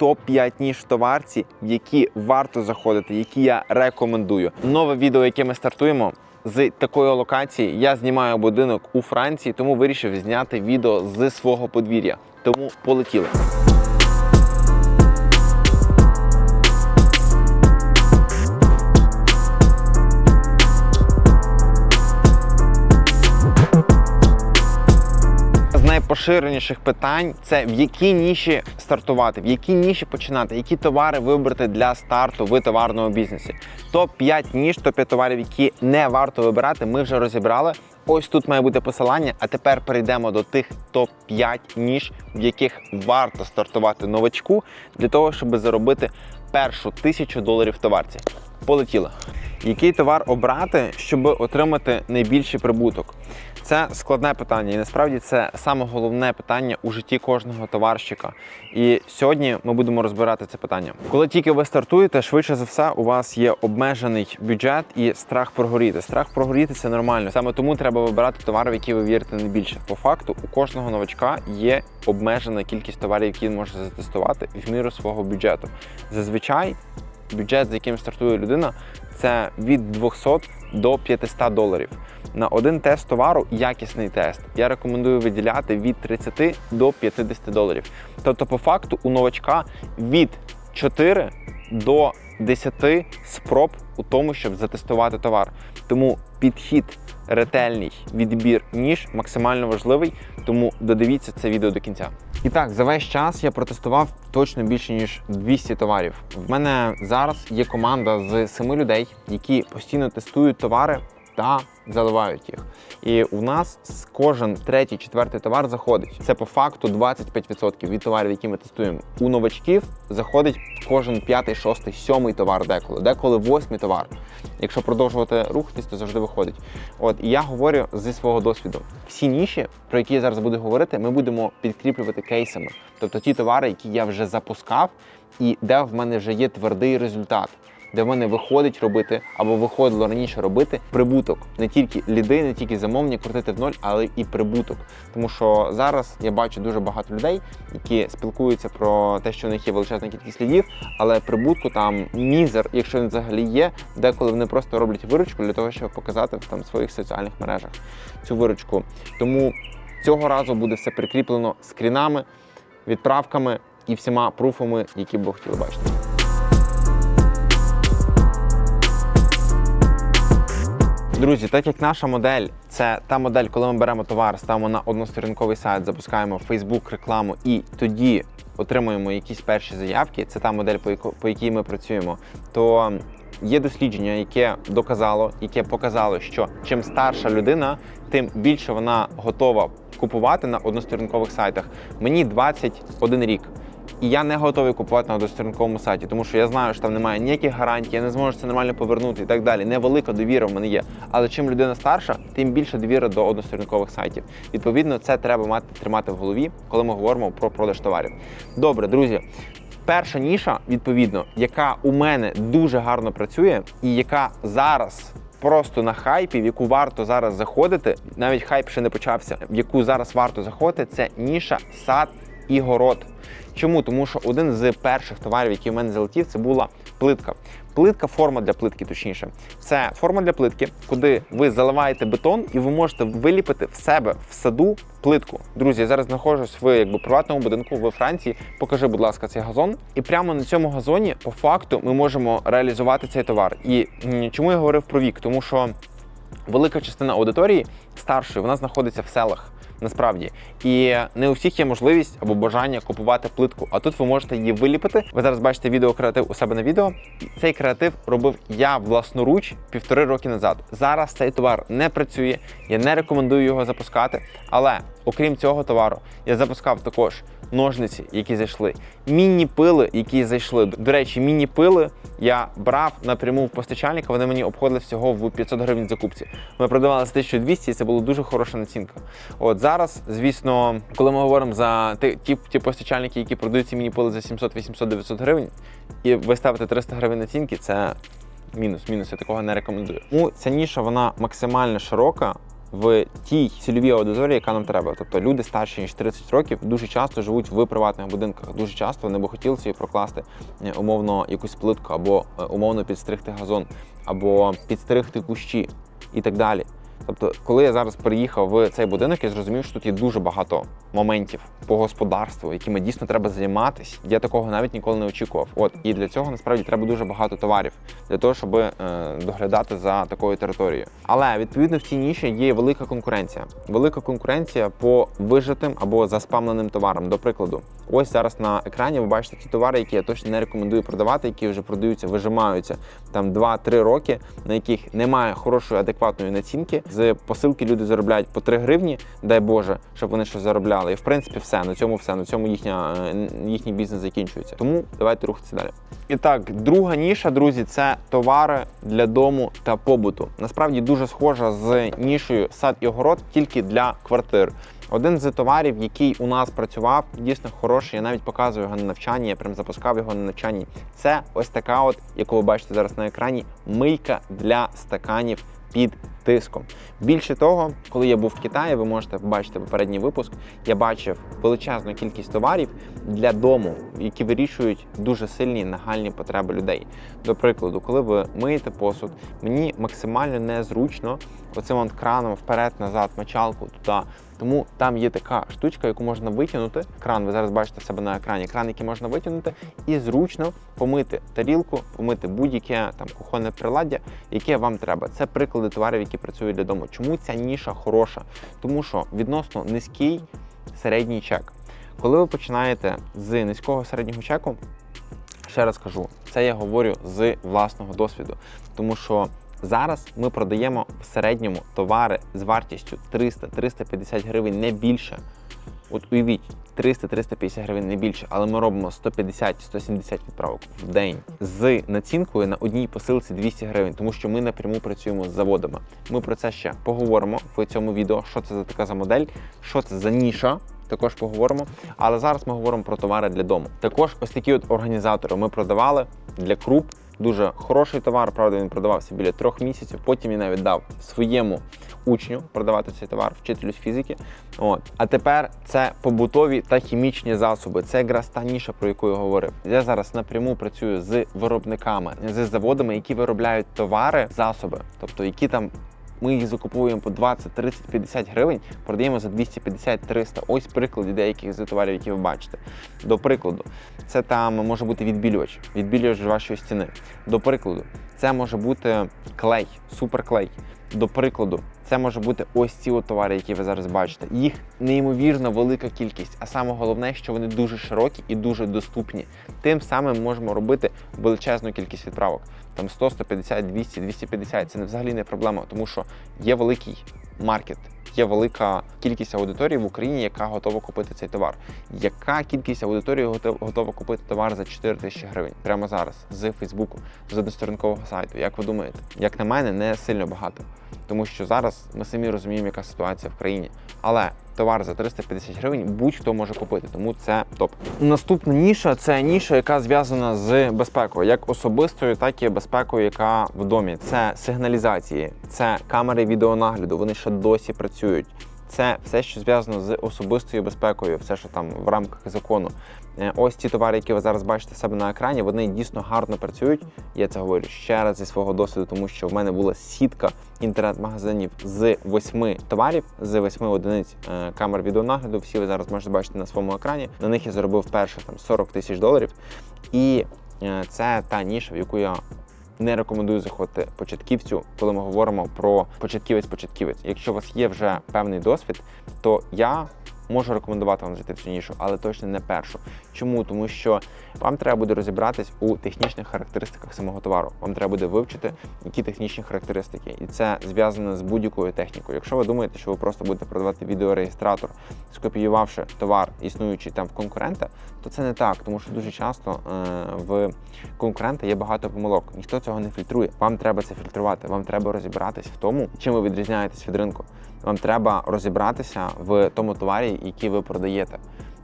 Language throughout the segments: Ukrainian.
топ-5 ніж товарці, в які варто заходити, які я рекомендую. Нове відео, яке ми стартуємо. З такої локації я знімаю будинок у Франції, тому вирішив зняти відео з свого подвір'я. Тому полетіли. Найпоширеніших питань це в якій ніші стартувати, в якій ніші починати, які товари вибрати для старту в товарному бізнесі. Топ 5 ніж, топ 5 товарів, які не варто вибирати, ми вже розібрали. Ось тут має бути посилання. А тепер перейдемо до тих топ 5 ніж, в яких варто стартувати новачку для того, щоб заробити першу тисячу доларів в товарці. Полетіло. Який товар обрати, щоб отримати найбільший прибуток? Це складне питання, і насправді це саме головне питання у житті кожного товарщика. І сьогодні ми будемо розбирати це питання. Коли тільки ви стартуєте, швидше за все, у вас є обмежений бюджет і страх прогоріти. Страх прогоріти це нормально. Саме тому треба вибирати товари, в які ви вірите найбільше. По факту, у кожного новачка є обмежена кількість товарів, які він може затестувати в міру свого бюджету. Зазвичай бюджет, з яким стартує людина, це від 200 до 500 доларів. На один тест товару, якісний тест, я рекомендую виділяти від 30 до 50 доларів. Тобто, по факту, у новачка від 4 до 10 спроб у тому, щоб затестувати товар. Тому підхід ретельний відбір ніж максимально важливий, тому додивіться це відео до кінця. І так, за весь час я протестував точно більше ніж 200 товарів. В мене зараз є команда з семи людей, які постійно тестують товари та заливають їх. І у нас кожен третій, четвертий товар заходить. Це по факту 25% від товарів, які ми тестуємо. У новачків заходить кожен п'ятий, шостий, сьомий товар деколи, деколи восьмий товар. Якщо продовжувати рухатись, то завжди виходить. От і я говорю зі свого досвіду. Всі ніші, про які я зараз буду говорити, ми будемо підкріплювати кейсами. Тобто ті товари, які я вже запускав, і де в мене вже є твердий результат де в мене виходить робити або виходило раніше робити прибуток. Не тільки ліди, не тільки замовлення крутити в ноль, але і прибуток. Тому що зараз я бачу дуже багато людей, які спілкуються про те, що у них є величезна кількість лідів, але прибутку там мізер, якщо він взагалі є, деколи вони просто роблять виручку для того, щоб показати в там своїх соціальних мережах цю виручку. Тому цього разу буде все прикріплено скрінами, відправками і всіма пруфами, які б ви хотіли бачити. Друзі, так як наша модель це та модель, коли ми беремо товар, ставимо на односторінковий сайт, запускаємо Facebook рекламу і тоді отримуємо якісь перші заявки. Це та модель, по якій ми працюємо. То є дослідження, яке доказало, яке показало, що чим старша людина, тим більше вона готова купувати на односторінкових сайтах. Мені 21 рік. І я не готовий купувати на односторінковому сайті, тому що я знаю, що там немає ніяких гарантій, я не зможу це нормально повернути і так далі. Невелика довіра в мене є. Але чим людина старша, тим більше довіра до односторінкових сайтів. Відповідно, це треба мати тримати в голові, коли ми говоримо про продаж товарів. Добре, друзі. Перша ніша, відповідно, яка у мене дуже гарно працює, і яка зараз просто на хайпі, в яку варто зараз заходити, навіть хайп ще не почався, в яку зараз варто заходити, це ніша сад і город. Чому? Тому що один з перших товарів, який в мене залетів, це була плитка. Плитка, форма для плитки, точніше. Це форма для плитки, куди ви заливаєте бетон, і ви можете виліпити в себе в саду плитку. Друзі, я зараз знаходжусь в якби приватному будинку в Франції. Покажи, будь ласка, цей газон. І прямо на цьому газоні, по факту, ми можемо реалізувати цей товар. І чому я говорив про вік? Тому що велика частина аудиторії старшої вона знаходиться в селах. Насправді, і не у всіх є можливість або бажання купувати плитку. А тут ви можете її виліпити. Ви зараз бачите відео креатив у себе на відео. Цей креатив робив я власноруч півтори роки назад. Зараз цей товар не працює. Я не рекомендую його запускати. Але окрім цього товару, я запускав також ножниці, які зайшли, міні-пили, які зайшли. До речі, міні-пили я брав напряму в постачальника. Вони мені обходили всього в 500 гривень закупці. Ми продавали за 1200, і це була дуже хороша націнка. От зараз, звісно, коли ми говоримо за ті, ті, постачальники, які продають ці міні-пили за 700, 800, 900 гривень, і ви ставите 300 гривень націнки, це мінус. Мінус я такого не рекомендую. Тому ця ніша вона максимально широка. В тій цільовій аудиторії, яка нам треба. Тобто люди старші ніж 30 років дуже часто живуть в приватних будинках. Дуже часто вони би хотіли собі прокласти е, умовно якусь плитку, або е, умовно підстригти газон, або підстригти кущі і так далі. Тобто, коли я зараз приїхав в цей будинок, я зрозумів, що тут є дуже багато моментів по господарству, якими дійсно треба займатися. Я такого навіть ніколи не очікував. От і для цього насправді треба дуже багато товарів для того, щоб е, доглядати за такою територією. Але відповідно в цій ніші є велика конкуренція. Велика конкуренція по вижитим або заспамленим товарам. До прикладу, ось зараз на екрані ви бачите ті товари, які я точно не рекомендую продавати, які вже продаються, вижимаються там 2-3 роки, на яких немає хорошої адекватної націнки. З посилки люди заробляють по 3 гривні, дай Боже, щоб вони щось заробляли. І в принципі, все на цьому все на цьому їхня е, їхній бізнес закінчується. Тому давайте рухатися далі. І так, друга ніша, друзі, це товари для дому та побуту. Насправді дуже схожа з нішою сад і огород тільки для квартир. Один з товарів, який у нас працював, дійсно хороший. Я навіть показую його на навчанні. Я прям запускав його на навчанні. Це ось така, от, яку ви бачите зараз на екрані, мийка для стаканів під тиском. Більше того, коли я був в Китаї, ви можете побачити попередній випуск. Я бачив величезну кількість товарів для дому, які вирішують дуже сильні нагальні потреби людей. До прикладу, коли ви миєте посуд, мені максимально незручно оцим от краном вперед-назад, мочалку туди. Тому там є така штучка, яку можна витягнути. Кран, ви зараз бачите себе на екрані. Кран, який можна витягнути, і зручно помити тарілку, помити будь-яке там кухонне приладдя, яке вам треба. Це приклади товарів, які працюють для дому. Чому ця ніша хороша? Тому що відносно низький середній чек. Коли ви починаєте з низького середнього чеку, ще раз кажу, це я говорю з власного досвіду, тому що зараз ми продаємо в середньому товари з вартістю 300-350 гривень не більше. От уявіть, 300-350 гривень не більше, але ми робимо 150-170 відправок в день з націнкою на одній посилці 200 гривень, тому що ми напряму працюємо з заводами. Ми про це ще поговоримо в цьому відео, що це за така за модель, що це за ніша. Також поговоримо. Але зараз ми говоримо про товари для дому. Також ось такі от організатори ми продавали для круп. Дуже хороший товар, правда, він продавався біля трьох місяців. Потім я навіть дав своєму учню продавати цей товар, вчителю з фізики. От. А тепер це побутові та хімічні засоби. Це якраз та ніша, про яку я говорив. Я зараз напряму працюю з виробниками, з заводами, які виробляють товари, засоби, тобто які там. Ми їх закуповуємо по 20, 30, 50 гривень, продаємо за 250-300. Ось приклади деяких з товарів, які ви бачите. До прикладу, це там може бути відбілювач, відбілювач вашої стіни. До прикладу, це може бути клей, суперклей. До прикладу, це може бути ось ці товари, які ви зараз бачите. Їх неймовірно велика кількість, а саме головне, що вони дуже широкі і дуже доступні. Тим самим можемо робити величезну кількість відправок. Там 100, 150, 200, 250. Це взагалі не проблема, тому що є великий маркет. Є велика кількість аудиторії в Україні, яка готова купити цей товар. Яка кількість аудиторії готова купити товар за 4 тисячі гривень прямо зараз з Фейсбуку, з односторонкового сайту? Як ви думаєте? Як на мене, не сильно багато, тому що зараз ми самі розуміємо, яка ситуація в країні. Але товар за 350 гривень будь-хто може купити, тому це топ. Наступна ніша це ніша, яка зв'язана з безпекою, як особистою, так і безпекою, яка в домі. Це сигналізації, це камери відеонагляду. Вони ще досі працюють. Це все, що зв'язано з особистою безпекою, все, що там в рамках закону. Е, Ось ці товари, які ви зараз бачите в себе на екрані, вони дійсно гарно працюють. Я це говорю ще раз зі свого досвіду, тому що в мене була сітка інтернет-магазинів з восьми товарів, з восьми одиниць е, камер відеонагляду. Всі ви зараз можете бачити на своєму екрані. На них я заробив перше там 40 тисяч доларів. І е, це та ніша, в яку я не рекомендую заходити початківцю, коли ми говоримо про початківець-початківець. Якщо у вас є вже певний досвід, то я можу рекомендувати вам зайти в цю нішу, але точно не першу. Чому? Тому що вам треба буде розібратись у технічних характеристиках самого товару. Вам треба буде вивчити, які технічні характеристики, і це зв'язано з будь-якою технікою. Якщо ви думаєте, що ви просто будете продавати відеореєстратор, скопіювавши товар, існуючий там в конкурента, то це не так, тому що дуже часто е, в конкурента є багато помилок. Ніхто цього не фільтрує. Вам треба це фільтрувати. Вам треба розібратись в тому, чим ви відрізняєтесь від ринку. Вам треба розібратися в тому товарі, який ви продаєте.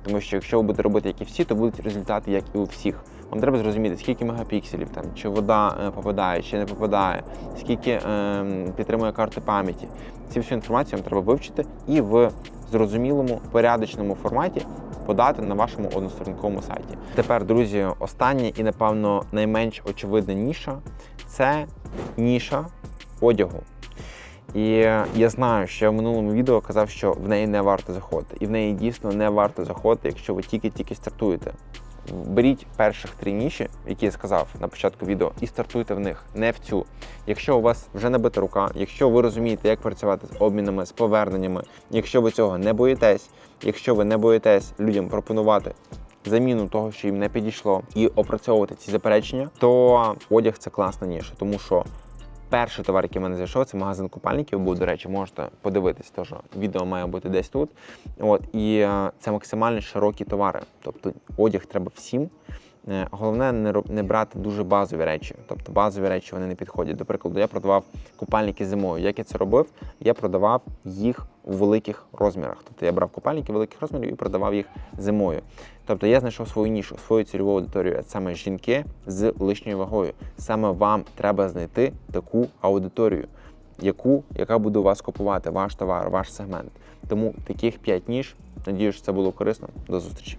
Тому що якщо ви будете робити як і всі, то будуть результати як і у всіх. Вам треба зрозуміти, скільки мегапікселів там, чи вода е, попадає, чи не попадає, скільки е, підтримує карти пам'яті. Цю всю інформацію вам треба вивчити і в зрозумілому порядочному форматі подати на вашому односторонковому сайті. Тепер, друзі, останнє і напевно найменш очевидна ніша це ніша одягу. І я знаю, що я в минулому відео казав, що в неї не варто заходити. І в неї дійсно не варто заходити, якщо ви тільки-тільки стартуєте. Беріть перших три ніші, які я сказав на початку відео, і стартуйте в них, не в цю. Якщо у вас вже набита рука, якщо ви розумієте, як працювати з обмінами, з поверненнями, якщо ви цього не боїтесь, якщо ви не боїтесь людям пропонувати заміну того, що їм не підійшло, і опрацьовувати ці заперечення, то одяг це класна ніша, тому що Перший товар, який в мене зайшов, це магазин купальників. Був, до речі, можете подивитись, теж відео має бути десь тут. От і е, це максимально широкі товари. Тобто одяг треба всім. Е, Головне не не брати дуже базові речі. Тобто базові речі вони не підходять. До прикладу, я продавав купальники зимою. Як я це робив? Я продавав їх у великих розмірах. Тобто я брав купальники великих розмірів і продавав їх зимою. Тобто я знайшов свою нішу, свою цільову аудиторію, а саме жінки з лишньою вагою. Саме вам треба знайти таку аудиторію, яку, яка буде у вас купувати ваш товар, ваш сегмент. Тому таких 5 ніж. Надію, що це було корисно. До зустрічі.